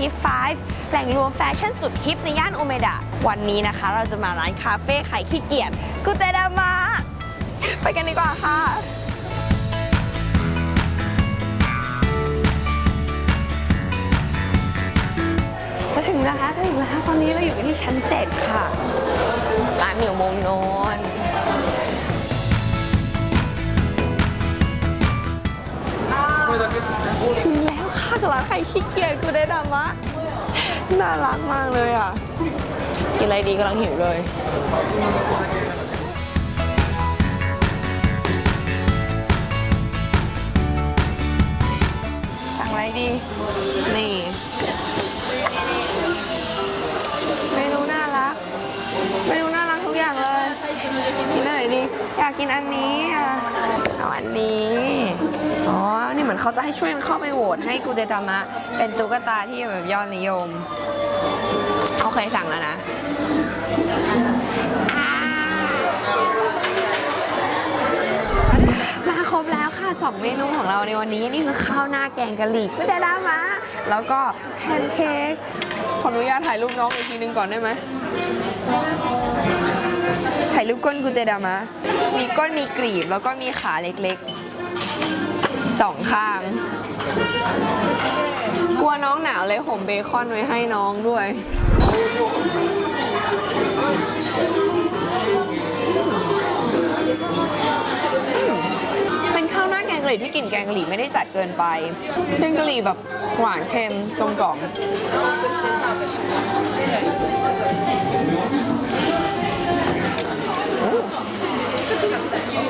ฮิป5แหล่งรวมแฟชั่นสุดฮิปในย่านโอเมดะ วันนี้นะคะ เราจะมาร้านคาเฟ่ขายขี้เกียจกุเตดามาไปกันดีกว่าค่ะจะถึงแล้วคะจะถึงแล้วตอนนี้เราอยู่กันที่ชั้น 7 ค่ะ ร้านอยู่มุมโน้นถึงแล้ว ค่ะกับร้านไข่ขี้เกียจกูได้ดามะน่ารักมากเลยอะ กินอะไรดีกำลังหิวเลย สั่งอะไรดี นี่ เมนูน่ารัก เมนูน่ารักทุกอย่างเลย กินอะไรดี อยากกินอันนี้อะเอาอันนี้อ๋อ อนเขาจะให้ช่วยเข้าไปโหวตให้กูเจตามะเป็นตุ๊กตาที่แบบยอดนิยมโอเคสั่งแล้วนะอ่ามาครบแล้วค่ะ2เมนูของเราในวันนี้นี่คือข้าวหน้าแกงกะหรี่กูเจตามะแล้วก็แพนเค้กขออนุญาตถ่ายรูปน้องอีกทีนึงก่อนได้ไหมถ่ายรูปก้นกูเตดามะ มีก้นมีกรีบแล้วก็มีขาเล็กๆ สองข้าง กลัวน้องหนาวเลยห่มเบคอนไว้ให้น้องด้วย เป็นข้าวหน้าแกงกะหรี่ที่กลิ่นแกงกะหรี่ไม่ได้จัดเกินไป แกงกะหรี่แบบหวานเค็มกลมกล่อม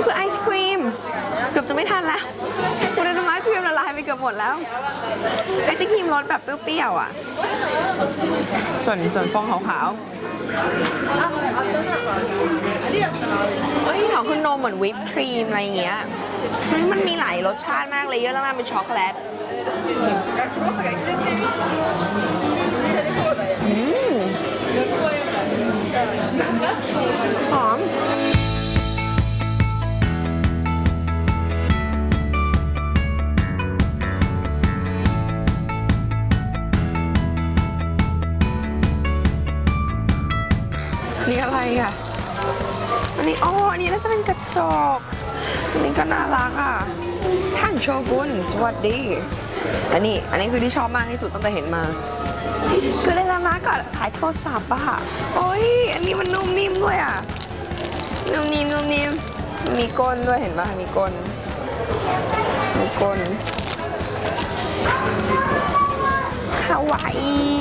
คือไอศครีม เกือบจะไม่ทันแล้ว อบหมดแล้วไอศครีมรสแบบเปรี้ยวๆอะ ส่วนส่วนฟองขาวๆเฮ้ยของคุณนมเหมือนวิปครีมอะไรอย่างเงี้ยเฮ้ย มันมีหลายรสชาติมากเลยเยอะแล้วนะเป็นช็อกโกแลต นี่อะไรอะ อันนี้อ๋ออันนี้น่าจะเป็นกระจกอันนี้ก็น่ารักอะท่านโชกุนสวัสดี อันนี้อันนี้คือที่ชอบมากที่สุดตั้งแต่เห็นมาคือได้แล้วนะก่อนสายโทรศัพท์อะโอ้ยอันนี้มันนุ่มนิ่มด้วยอะ นุ่มนิ่มนุ่มนิ่มมีก้นด้วยเห็นป่ะมีก้นมีก้นฮาวาย